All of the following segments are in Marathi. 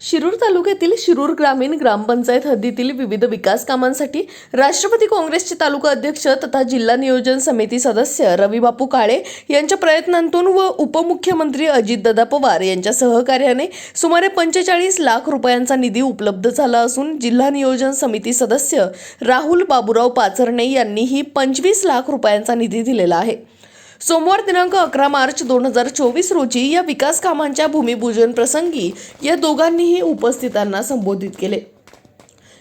शिरूर तालुक्यातील शिरूर ग्रामीण ग्रामपंचायत हद्दीतील विविध विकास कामांसाठी राष्ट्रवादी काँग्रेसचे तालुका अध्यक्ष तथा जिल्हा नियोजन समिती सदस्य रविबापू काळे यांच्या प्रयत्नांतून व उपमुख्यमंत्री अजितदादा पवार यांच्या सहकार्याने सुमारे पंचेचाळीस लाख रुपयांचा निधी उपलब्ध झाला असून जिल्हा नियोजन समिती सदस्य राहुल बाबुराव पाचरणे यांनीही पंचवीस लाख रुपयांचा निधी दिलेला आहे. सोमवार दिनांक अकरा मार्च दोन हजार चोवीस रोजी या विकास कामांच्या भूमिपूजन प्रसंगी या दोघांनीही उपस्थितांना संबोधित केले.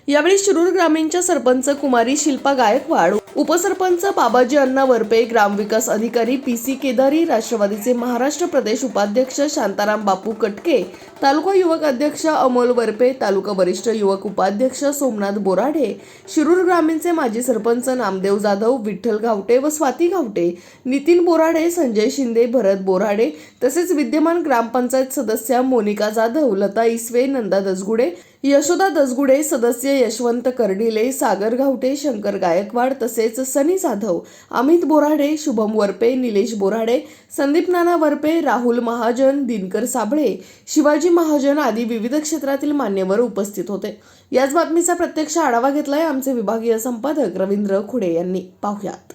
यावेळी शिरूर ग्रामीणच्या सरपंच कुमारी शिल्पा गायकवाड उपसरपंच बाबाजी अण्णा वरपे ग्रामविकास अधिकारी पी सी केदारी राष्ट्रवादीचे महाराष्ट्र प्रदेश उपाध्यक्ष शांताराम बापू कटके तालुका युवक अध्यक्ष अमोल वरपे तालुका वरिष्ठ युवक उपाध्यक्ष सोमनाथ बोराडे शिरूर ग्रामीणचे माजी सरपंच नामदेव जाधव विठ्ठल गावटे व स्वाती गावटे नितीन बोराडे संजय शिंदे भरत बोराडे तसेच विद्यमान ग्रामपंचायत सदस्या मोनिका जाधव लता इसवे नंदा दसगुडे यशोदा दसगुडे सदस्य यशवंत कर्डिले सागर घावटे शंकर गायकवाड तसेच सनी जाधव अमित बोराडे शुभम वरपे निलेश बोराडे संदीप नाना वरपे राहुल महाजन दिनकर साबळे शिवाजी महाजन आदी विविध क्षेत्रातील मान्यवर उपस्थित होते. याच बातमीचा प्रत्यक्ष आढावा घेतलाय आमचे विभागीय संपादक रवींद्र खुडे यांनी. पाहुयात.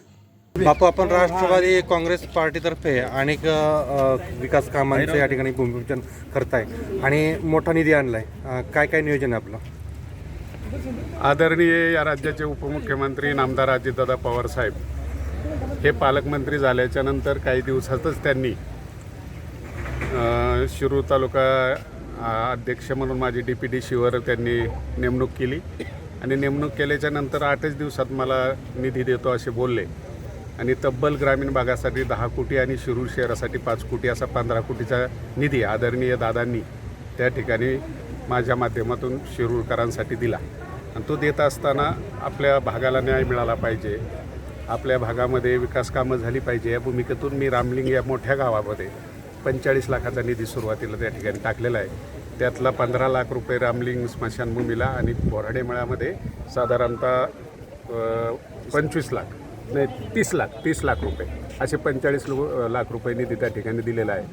बापू आपण राष्ट्रवादी काँग्रेस पार्टीतर्फे अनेक अ, विकास कामांचं या ठिकाणी भूमिपूजन करताय आणि मोठा निधी आणलाय. अ, काय काय नियोजन आहे आपलं? आदरणीय या राज्याचे उपमुख्यमंत्री नामदार अजितदादा पवार साहेब हे पालकमंत्री झाल्याच्यानंतर काही दिवसातच त्यांनी अ, शिरूर तालुका अ, अध्यक्ष म्हणून माझी डी पी डी सीवर त्यांनी नेमणूक केली आणि नेमणूक केल्याच्यानंतर आठच दिवसात मला निधी देतो असे बोलले. आणि तब्बल ग्रामीण भागासाठी दहा कोटी आणि शिरूर शहरासाठी पाच कोटी असा पंधरा कोटीचा निधी आदरणीय दादांनी त्या ठिकाणी माझ्या माध्यमातून शिरूरकरांसाठी दिला. आणि तो देत असताना आपल्या भागाला न्याय मिळाला पाहिजे. आपल्या भागामध्ये विकास कामं झाली पाहिजे. या भूमिकेतून मी रामलिंग या मोठ्या गावामध्ये पंचेचाळीस लाखाचा निधी सुरुवातीला त्या ठिकाणी टाकलेला आहे. त्यातला पंधरा लाख रुपये रामलिंग स्मशानभूमीला आणि बोराडे मळ्यामध्ये साधारणतः पंचवीस लाख. नाही तीस लाख तीस लाख रुपये. असे पंचेचाळीस लो लाख रुपये निधी त्या ठिकाणी दिलेला आहे.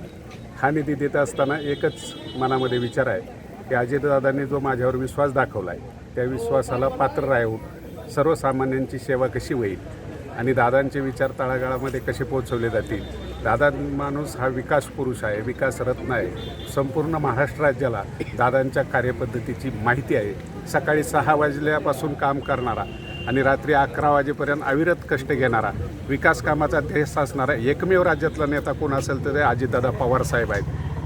हा निधी देत असताना एकच मनामध्ये विचार आहे की अजितदादांनी जो माझ्यावर विश्वास दाखवला आहे त्या विश्वासाला पात्र राहून सर्वसामान्यांची सेवा कशी होईल आणि दादांचे विचार तळागाळामध्ये कसे पोहोचवले जातील? दादा माणूस हा विकास पुरुष आहे विकास रत्न आहे. संपूर्ण महाराष्ट्र राज्याला दादांच्या कार्यपद्धतीची माहिती आहे. सकाळी सहा वाजल्यापासून काम करणारा आणि रात्री अकरा वाजेपर्यंत अविरत कष्ट घेणारा विकास कामाचा ध्येय असणारा एकमेव राज्यातला नेता कोण असेल तर ते अजितदादा पवारसाहेब आहेत.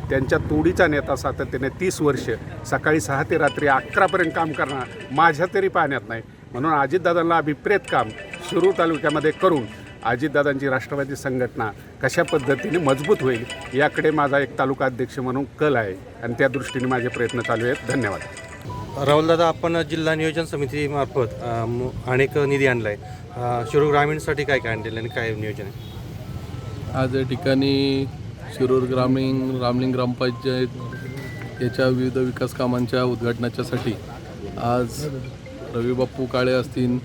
त्यांच्या तोडीचा नेता सातत्याने तीस वर्ष सकाळी सहा ते रात्री अकरापर्यंत काम करणार माझ्या तरी पाहण्यात नाही. म्हणून अजितदादांना अभिप्रेत काम शिरूर तालुक्यामध्ये करून अजितदादांची राष्ट्रवादी संघटना कशा पद्धतीने मजबूत होईल याकडे माझा एक तालुका अध्यक्ष म्हणून कल आहे. आणि त्या दृष्टीने माझे प्रयत्न चालू आहेत. धन्यवाद. राहुलदादा आपण जिल्हा नियोजन समितीमार्फत अनेक निधी आणलाय. शिरूर ग्रामीणसाठी काय काय आणलेलं आणि काय नियोजन आहे? आज या ठिकाणी शिरूर ग्रामीण रामलिंग ग्रामपंचायत याच्या विविध विकास कामांच्या उद्घाटनाच्यासाठी आज रविबाप्पू काळे असतील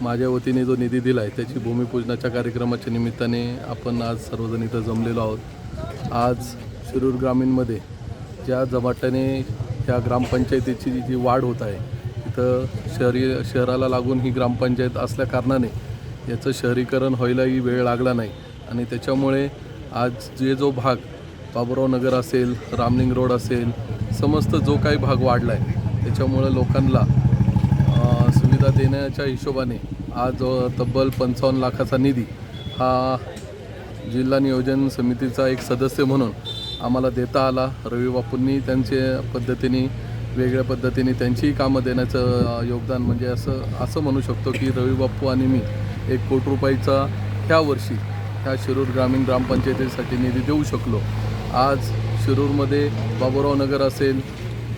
माझ्या वतीने जो निधी दिला आहे त्याची भूमिपूजनाच्या कार्यक्रमाच्या निमित्ताने आपण आज सर्वजण इथं जमलेलो आहोत. आज शिरूर ग्रामीणमध्ये ज्या झपाट्याने ह्या ग्रामपंचायतीची जी वाढ होत आहे तिथं शहरी शहराला लागून ही ग्रामपंचायत असल्या कारणाने याचं शहरीकरण व्हायलाही वेळ लागला नाही. आणि त्याच्यामुळे आज जे जो भाग बाबुराव नगर असेल रामलिंग रोड असेल समस्त जो काही भाग वाढला आहे त्याच्यामुळे लोकांना सुविधा देण्याच्या हिशोबाने आज तब्बल पंचावन्न लाखाचा निधी हा जिल्हा नियोजन समितीचा एक सदस्य म्हणून आम्हाला देता आला. रवी बापूंनी त्यांच्या पद्धतीने वेगळ्या पद्धतीने त्यांचीही कामं देण्याचं योगदान म्हणजे असं असं म्हणू शकतो की रवी बापू आणि मी एक कोटी रुपयाचा ह्या वर्षी ह्या शिरूर ग्रामीण ग्रामपंचायतीसाठी निधी देऊ शकलो. आज शिरूरमध्ये बाबुराव नगर असेल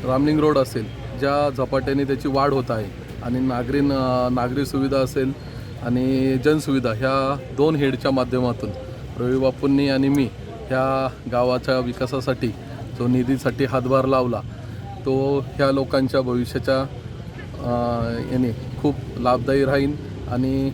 रामलिंग रोड असेल ज्या झपाट्याने त्याची वाढ होत आहे आणि नागरी नागरी सुविधा असेल आणि जनसुविधा ह्या दोन हेडच्या माध्यमातून रवी बापूंनी आणि मी ह्या गावाच्या विकासासाठी जो निधीसाठी हातभार लावला तो ह्या लोकांच्या भविष्याच्या याने खूप लाभदायी राहीन आणि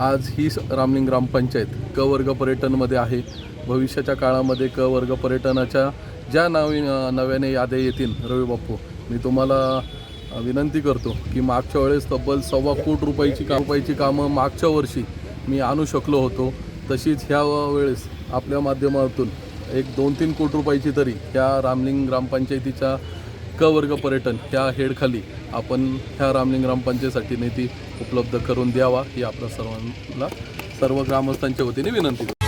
आज ही रामलिंग ग्रामपंचायत क वर्ग पर्यटनमध्ये आहे. भविष्याच्या काळामध्ये क वर्ग पर्यटनाच्या ज्या नवीन नव्याने याद्या येतील रवी बाप्पू मी तुम्हाला विनंती करतो की मागच्या वेळेस तब्बल सव्वा कोट रुपयाची का रुपयाची कामं मागच्या वर्षी मी आणू शकलो होतो. तशीच ह्या वेळेस आपल्या माध्यमातून एक दोन तीन कोटी रुपयाची तरी ह्या रामलिंग ग्रामपंचायतीच्या क वर्ग पर्यटन ह्या हेडखाली आपण ह्या रामलिंग ग्रामपंचायतीसाठी निधी उपलब्ध करून द्यावा ही आपल्या सर्वांना सर्व ग्रामस्थांच्या वतीने विनंती